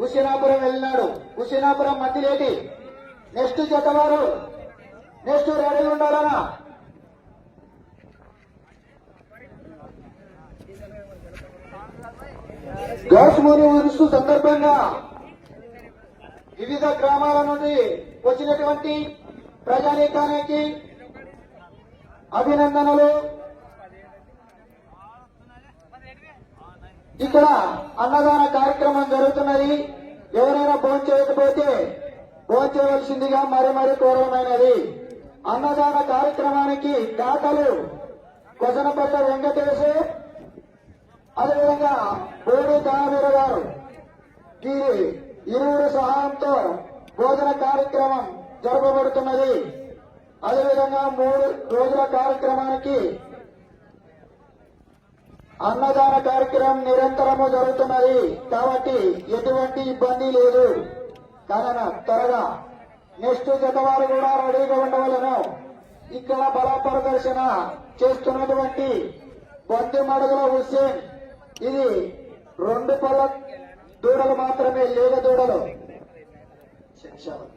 హుసేనాపురం వెళ్ళినాడు. హుసేనాపురం మధ్యలేటి నెక్స్ట్ జత నెక్స్ట్ రెడీ ఉండాలనా? గాసుమూరి ఉరుసు సందర్భంగా వివిధ గ్రామాల నుండి వచ్చినటువంటి ప్రజానీకానికి అభినందనలు. ఇక్కడ అన్నదాన కార్యక్రమం ఎవరైనా ఫోన్ చేయకపోతే ఫోన్ చేయవలసిందిగా మరీ మరీ కోరమైనది అన్నదాన కార్యక్రమానికి దాతలు కొసనపట్ట వెంకటేశ్ అదేవిధంగా బోడి దానవీర గారు. వీరి ఇరువురు సహాయంతో భోజన కార్యక్రమం జరపబడుతున్నది. అదేవిధంగా మూడు రోజుల కార్యక్రమానికి అన్నదాన కార్యక్రమం నిరంతరము జరుగుతున్నది. కాబట్టి ఎటువంటి ఇబ్బంది లేదు. కావున త్వరగా నెక్స్ట్ జతవారు కూడా రెడీగా ఉండవలను. ఇక్కడ బల ప్రదర్శన చేస్తున్నటువంటి బొద్దు మడుగుల హుస్సేన్. ఇది రెండు పళ్ళ దూడలు మాత్రమే లేగ దూడలు. శిక్షావళి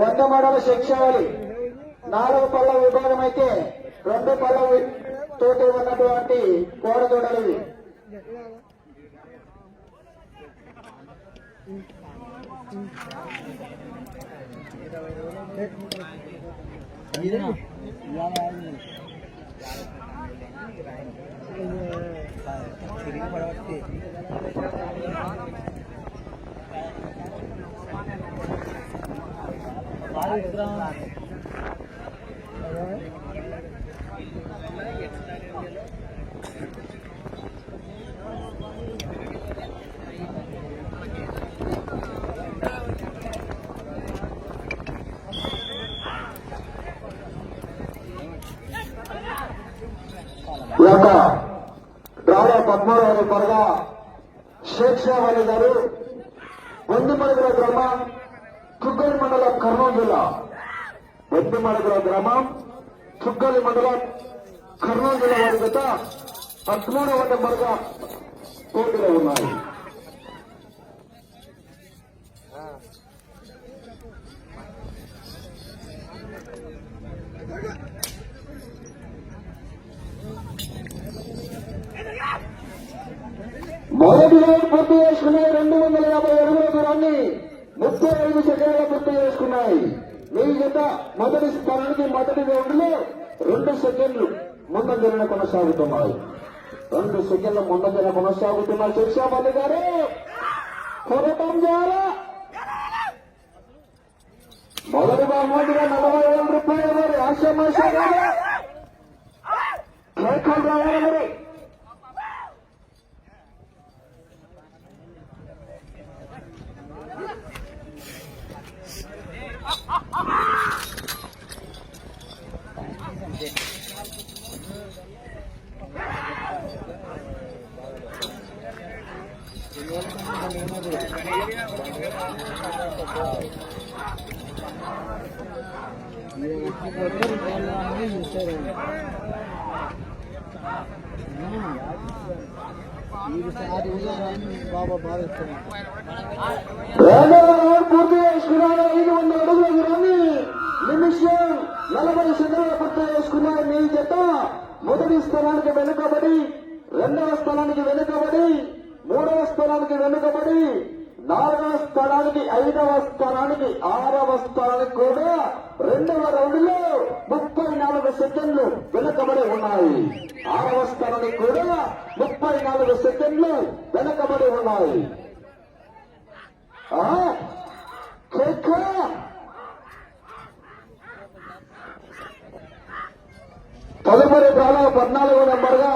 వంద మడల శిక్షావళి నాలుగు పళ్ళ విభాగం అయితే రెండు పళ్ళ తోటి ఉన్నటువంటి కోడ దూడలు ఇవి. ఈ యొక్క డ్రాలో పద్మారావు త్వరగా శేక్షావళి గారు బొందిమడుగుల గ్రామం చుగ్గలి మండలం కర్నూలు జిల్లా బొందిమడుగుల గ్రామం చుగ్గలి మండలం కర్నూలు జిల్లా వారి గత పదమూడవ నెంబర్గా పోటీలో ఉన్నాయి మొదటి రౌండ్ పూర్తి చేసుకున్నాయి రెండు వందల యాభై అడుగుల దూరాన్ని ముప్పై ఐదు సెకండ్ల పూర్తి చేసుకున్నాయి మీ జత మొదటి స్థానానికి మొదటి రౌండ్లో రెండు సెకండ్లు ముందంజన కొనసాగుతున్నాయి. రెండు సెకండ్ల ముందంజన కొనసాగుతున్న శిక్షాపల్లి గారు కొరటం ద్వారా మొదటి బహుమతిగా నలభై వేల రూపాయలు మరి ఆశామాషా మరి బాబా బాగా పూర్తి చేసుకున్నాడు ఐదు వందల అడుగుల దూరాన్ని నిమిషం నలభై సెకండ్లు పూర్తి చేసుకున్నాడు మీ జత మొదటి స్థానానికి వెనుకబడి రెండవ స్థానానికి వెనుకబడి మూడవ స్థానానికి వెనుకబడి నాలుగవ స్థానానికి ఐదవ స్థానానికి ఆరవ స్థానానికి కూడా రెండవ రౌండ్లో ముప్పై నాలుగు సెకండ్లు వెనుకబడి ఉన్నాయి. ఆరవ స్థానానికి కూడా ముప్పై నాలుగు సెకండ్లు వెనుకబడి ఉన్నాయి. ఆ కేక తదుపరి డ్రాలో పద్నాలుగో నెంబర్గా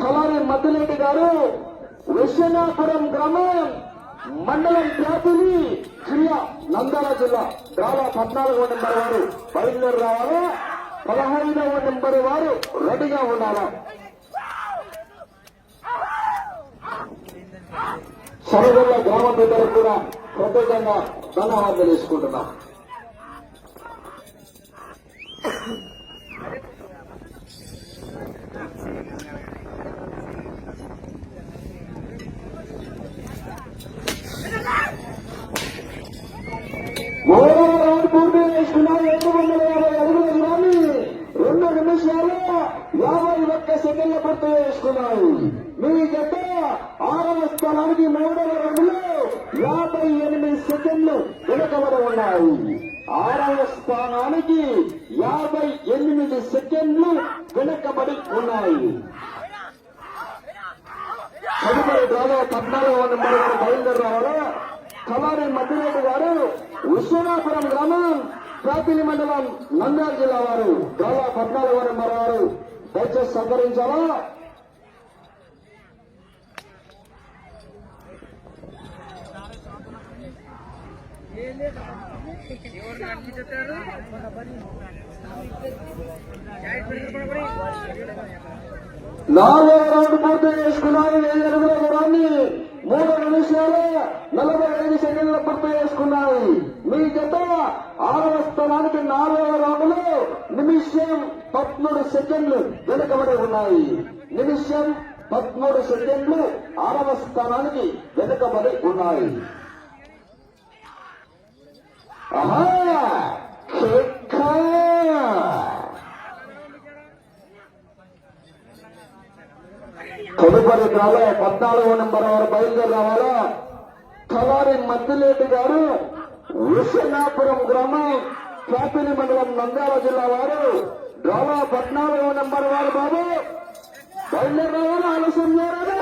తలారి మద్దిరెడ్డి గారు విశ్వనాథపురం గ్రామం మండలం జాతిని జిల్లా నంద్యాల జిల్లా చాలా పద్నాలుగో నెంబర్ వారు బయలుదేరి రావాలా. పదహైదవ నెంబర్ వారు రెడీగా ఉండాలా. సరగల్ల గ్రామ పెద్దలకు కూడా ప్రత్యేకంగా ధన్యవాదాలు తెలుసుకుంటున్నాం. మూడవ రౌండ్ పూర్తి చేసుకున్నారు ఏడు వందల యాభై అడుగుల దూరాన్ని రెండు నిమిషాలు యాభై ఒక్క సెకండ్ల పూర్తి చేసుకున్నాయి మీ జత ఆరవ స్థానానికి మూడవ రౌండ్లో యాభై ఎనిమిది సెకండ్లు వెనుకబడి ఉన్నాయి ఆరవ స్థానానికి యాభై ఎనిమిది సెకండ్లు వెనుకబడి ఉన్నాయి తదుపరి డ్రాలో పద్నాలుగవ నెంబర్ కమారి మద్దిరెడ్డి గారు విశ్వనాపురం గ్రామం కాపిలి మండలం నంద్యాల జిల్లా వారు. డ్రాలో పద్నాలుగు వారు వారు. దయచేసి సహకరించాలా నాలుగో రౌండ్ పూర్తి చేసుకున్నారు. వెయ్యి అడుగుల దూరాన్ని మూడు నిమిషాలు నలభై ఐదు సెకండ్లు పూర్తి చేసుకున్నాయి. మీ జత ఆరవ స్థానానికి నాలుగవ రాములు నిమిషం పద్మూడు సెకండ్లు వెనుకబడి ఉన్నాయి. నిమిషం పదమూడు సెకండ్లు ఆరవ స్థానానికి వెనుకబడి ఉన్నాయి. ఆహా! తదుపరి డ్రాలో పద్నాలుగో నెంబర్ వారు బయలుదేరి రావాలా కలారి మద్దిలేటి గారు విశ్వనాపురం గ్రామం కాపిలి మండలం నంద్యాల జిల్లా వారు. డ్రామా పద్నాలుగో నెంబర్ వారు బాబు బయలుదేరి రావాలా ఆలస్యం చేయరాదు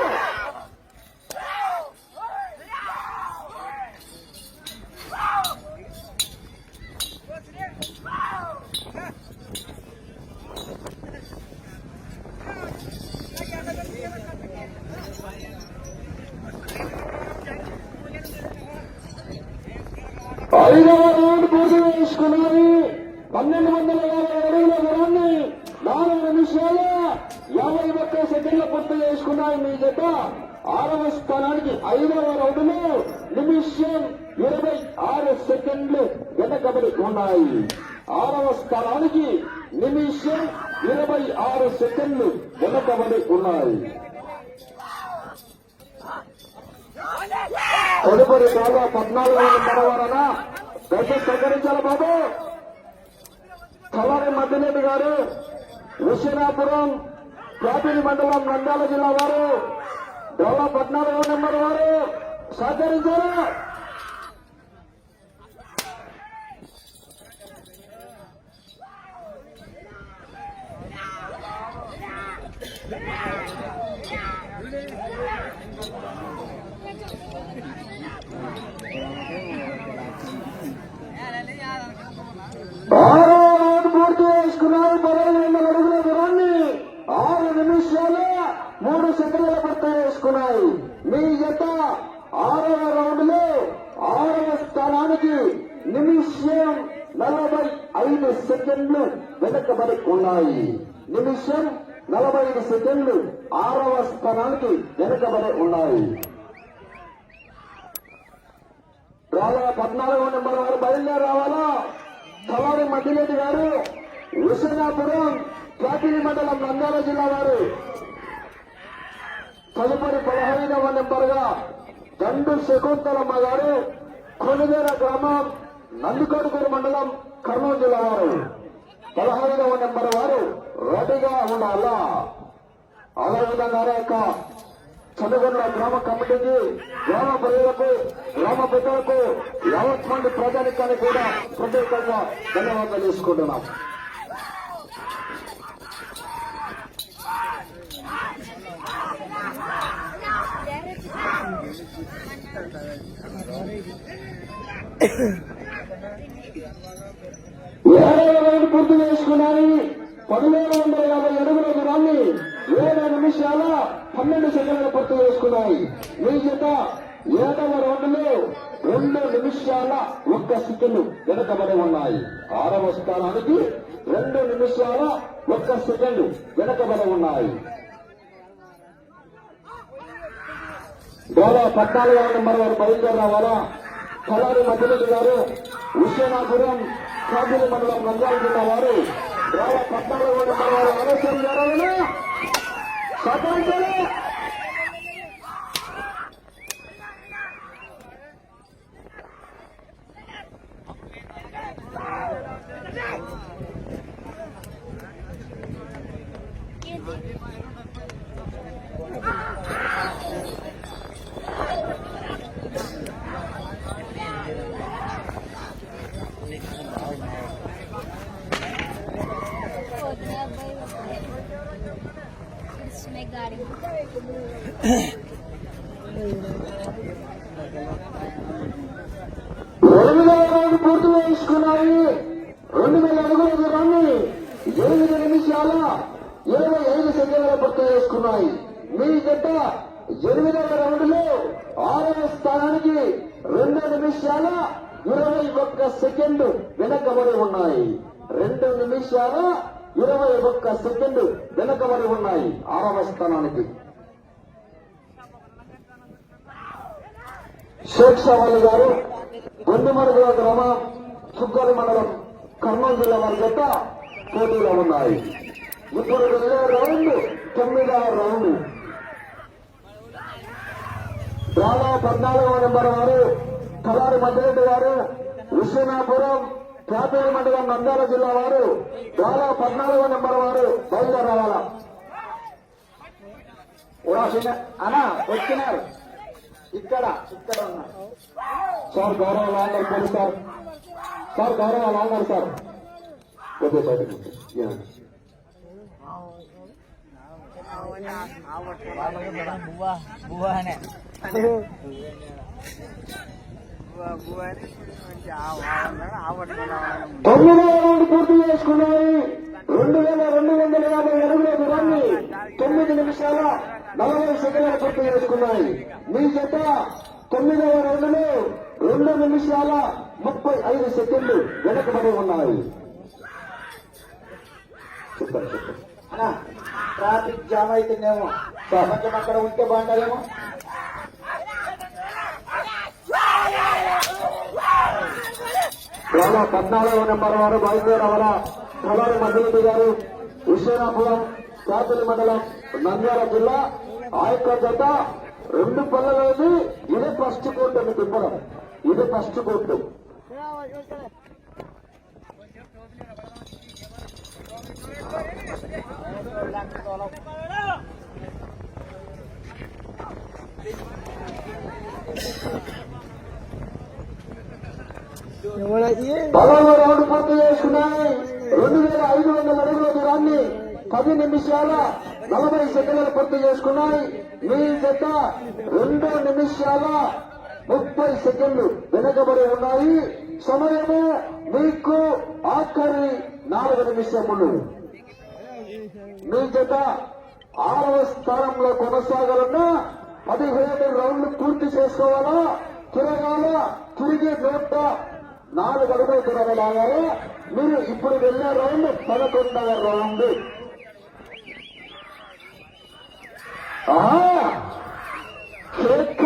ఐదవ రౌండ్ పూర్తి చేసుకున్నది పన్నెండు వందల యాభై అడుగుల దూరాన్ని నాలుగు నిమిషాల యాభై ఒక్క సెకండ్ల పూర్తి చేసుకున్నాయి మీ జత. ఆరవ స్థానానికి ఐదవ రౌండ్లో నిమిషం ఇరవై ఆరు సెకండ్లు వెనకబడి ఉన్నాయి. ఆరవ స్థానానికి నిమిషం ఇరవై ఆరు సెకండ్లు వెనకబడి ఉన్నాయి. తదుపరి బాగా పద్నాలుగు వందల వారన దయచేసి సహకరించాలి బాబు? కలారి మద్దినేటి గారు విశ్వనాపురం కాపిలి మండలం నంద్యాల జిల్లా వారు డోలా పద్నాలుగు నెంబర్ వారు సహకరించారు ఆరో రౌండ్ పూర్తి చేసుకున్నారు పదహైదు వందల అడుగుల దూరాన్ని ఆరు నిమిషాలు మూడు సెకండ్ల పూర్తి చేసుకున్నాయి మీ జత ఆరవ రౌండ్లో ఆరవ స్థానానికి నిమిషం నలభై ఐదు సెకండ్లు వెనకబడి ఉన్నాయి. నిమిషం నలభై ఐదు సెకండ్లు ఆరవ స్థానానికి వెనుకబడి ఉన్నాయి. రావాలా పద్నాలుగో నెంబర్ వారు బయలుదేరి రావాలా? కలారి మద్దిరెడ్డి గారు విశాఖపురం కాకిరి మండలం నంద్యాల జిల్లా వారు. తదుపరి పదహైదవ నెంబర్గా దండు శకుంతలమ్మ గారు కొనుగేర గ్రామం నందికొడుకూరు మండలం కర్నూలు జిల్లా వారు. పదహైదవ నెంబర్ వారు రెడీగా ఉండాలా అదేవిధంగా యొక్క చంద్రగొండ గ్రామ కమిటీకి గ్రామ ప్రజలకు గ్రామ పెద్దలకు యావత్ మంది కూడా ప్రత్యేకంగా ధన్యవాదాలు తీసుకుంటున్నాం ఏడవ రౌండ్ పూర్తి చేసుకున్నాను పదివేల వందల యాభై అడుగుల దూరాన్ని ఏడు నిమిషాల పన్నెండు సెకండ్ల పూర్తి చేసుకున్నాయి. మీ జత ఏడవ రౌండ్లో రెండు నిమిషాల ఒక్క సెకండ్ వెనకబడి ఉన్నాయి. ఆరవ స్థానానికి రెండు నిమిషాల ఒక్క సెకండ్ వెనకబడి ఉన్నాయి. గోళ పద్నాలుగవ నెంబర్ వారు బయలుదేరి రావాలా? కలారి మధ్యరెడ్డి గారు విశ్వనాథపురం కాపులి మండలం నంద్యాల జిల్లా వారు రావ పద్నాలుగవ నెంబర్ వారు ఆలస్యం జరగాలని సహకరించాలి ఎనిమిది వేల రౌండ్ పూర్తి రెండు వేల అడుగుల దూరాన్ని ఎనిమిది నిమిషాల ఇరవై ఐదు సెకండ్ల పట్టు చేసుకున్నాయి మీ జట్ట ఎనిమిదవ రౌండ్లో ఆరవ స్థానానికి రెండు నిమిషాల ఇరవై ఒక్క సెకండ్ వెనకబడి ఉన్నాయి. రెండు నిమిషాల ఇరవై ఒక్క సెకండ్ వెనకబడి ఉన్నాయి ఆరవ స్థానానికి. షేక్ షావాలి గారు గుండెమరుగుల గ్రామం. చుక్కలి మండలం కర్నూలు జిల్లా వారి జత పోటీలో ఉన్నాయి. ఇప్పుడు వెళ్ళే రౌండ్ తొమ్మిదవ రౌండ్. డ్రాలో పద్నాలుగవ నెంబర్ వారు కలారి మధ్యరెడ్డి గారు విశ్వనాథపురం కాపేరు మండలం నంద్యాల జిల్లా వారు డ్రాలో పద్నాలుగవ నెంబర్ వారు బయలుదేరి అనా వచ్చినారు. ఇక్కడ ఇక్కడ ఉన్నారు సార్ గౌరవ లాంగర్ పోలీస్ సార్. సార్ గౌరవ లాంగర్ సార్. Okay sir. తొమ్మిది రౌండ్ పూర్తి చేసుకున్నాయి రెండు వేల రెండు వందల యాభై అడుగుల దూరాన్ని తొమ్మిది నిమిషాల నలభై సెకండ్లు పూర్తి చేసుకున్నాయి మీ జత తొమ్మిదవ రౌండ్లో రెండు నిమిషాల ముప్పై ఐదు సెకండ్లు వెనకబడి ఉన్నాయి. ట్రాఫిక్ జామ్ అవుతుందేమో కొంచెం అక్కడ ఉంటే బాగుంటుందేమో. ఇవాళ పద్నాలుగవ నెంబర్ వారు బయలుదేరవల కలారి మధ్యరెడ్డి గారు హుషేనాపురం కాపిలి మండలం నంద్యాల జిల్లా ఆ యొక్క జత రెండు పళ్ళలోది ఇది ఫస్ట్ కోర్టు అని తిప్పడం ఇది ఫస్ట్ కోర్టు. పదవ రౌండ్ పూర్తి చేసుకున్నాయి. రెండు వేల ఐదు వందల అడుగుల దూరాన్ని పది నిమిషాల నలభై సెకండ్లు పూర్తి చేసుకున్నాయి. మీ జత రెండు నిమిషాల ముప్పై సెకండ్లు వెనకబడి ఉన్నాయి. సమయము మీకు ఆఖరి నాలుగు నిమిషములు. మీ జత ఆరవ స్థానంలో కొనసాగాలన్నా పదిహేడు రౌండ్లు పూర్తి చేసుకోవాలా? తిరగాల? తిరిగి నూట నాలుగు అడుగులు తిరగలాగాలి? మీరు ఇప్పుడు వెళ్ళే రౌండ్ పదకొండవ రౌండ్. ఆహా! కేక!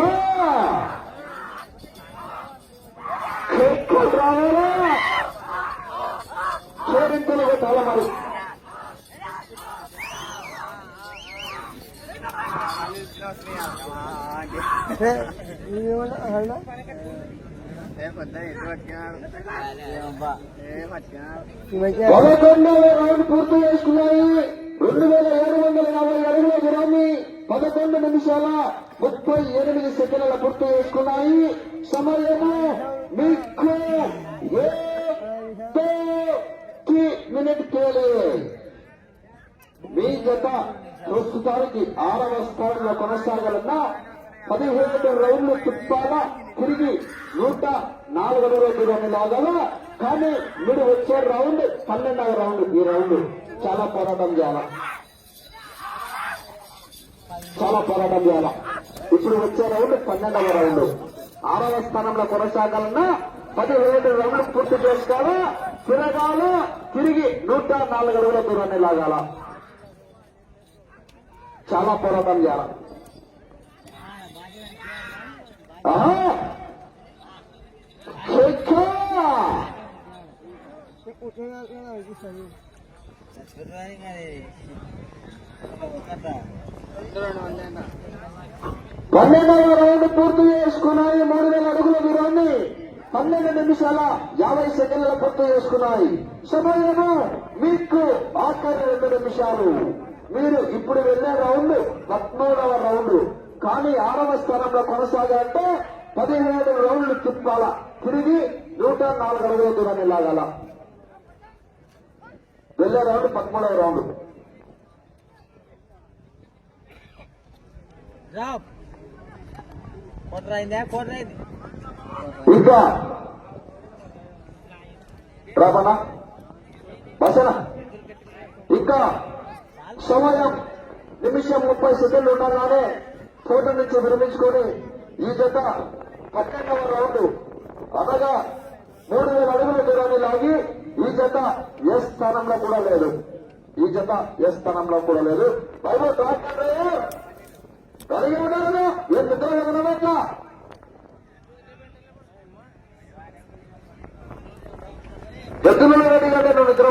కేక రావాలా చేరింతలు కొట్టాల మరి పదకొండవ రౌండ్ పూర్తి చేసుకున్నాయి రెండు వేల ఏడు వందల యాభై అడుగుల దూరాన్ని పదకొండు నిమిషాల ముప్పై ఎనిమిది సెకండ్ల పూర్తి చేసుకున్నాయి. సమయము మీకు మినిట్ కేలే మీ జత ప్రస్తుతానికి ఆరవ స్థానంలో కొనసాగాలన్న పదిహేడు రౌండ్లు తిప్పాలా. తిరిగి నూట నాలుగు రోజు రెండు లాగాల. కానీ మీరు వచ్చే రౌండ్ పన్నెండవ రౌండ్. ఈ రౌండ్ చాలా పోరాటం చేయాల. చాలా పోరాటం చేయాలి? ఇప్పుడు వచ్చే రౌండ్ పన్నెండవ రౌండ్. ఆరవ స్థానంలో కొనసాగాలన్నా పదిహేడు రౌండ్లు పూర్తి చేసుకోవాలా? తిరగాల తిరిగి నూట నాలుగు అడుగుల దూరాన్ని లాగాల. చాలా పోరాటం చేయాల? పన్నెండు పన్నెండవ రౌండ్ పూర్తి చేసుకున్నాయి. మూడు వేల అడుగుల దూరాన్ని పన్నెండు నిమిషాల యాభై సెకండ్ల పూర్తి చేసుకున్నాయి. సమయము మీకు ఆఖరి రెండు నిమిషాలు. మీరు ఇప్పుడు వెళ్ళే రౌండ్ పద్మూడవ రౌండ్. కానీ ఆరవ స్థానంలో కొనసాగాలంటే పదిహేడు రౌండ్లు తిప్పాల. తిరిగి నూట నాలుగు అడుగుల దూరాన్ని లాగాల. వెళ్ళే రౌండ్ పదమూడవ రౌండ్. ఇంకా రామణ బసన ఇంకా సమయం నిమిషం ముప్పై సెకండ్లు ఉండగానే కోట నుంచి విరమించుకొని ఈ జత పన్నెండవ రౌండ్ అనగా మూడు వేల అడుగుల దూరాన్ని లాగి ఈ జత ఏ స్థానంలో కూడా లేదు ఈ జత ఏ స్థానంలో కూడా లేదు బైబుల్ డాక్టర్ ఉన్నారు ఏ నిద్ర ఎట్లా గద్దులలో రెడ్డి గారు నిద్ర